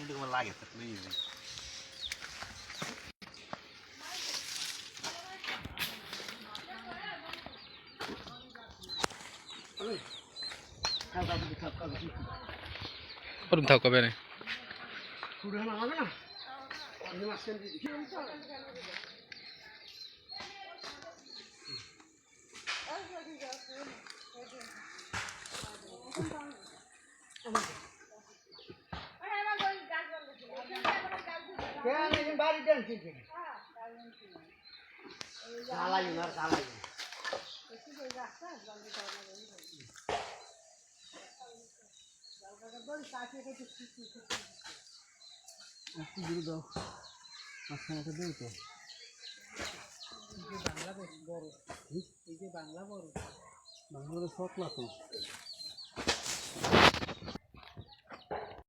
যদি কোনো লাগে ওরম থাক কবে না বাংলাদেশ বড় বাংলা বড় বাংলাদেশ না তো?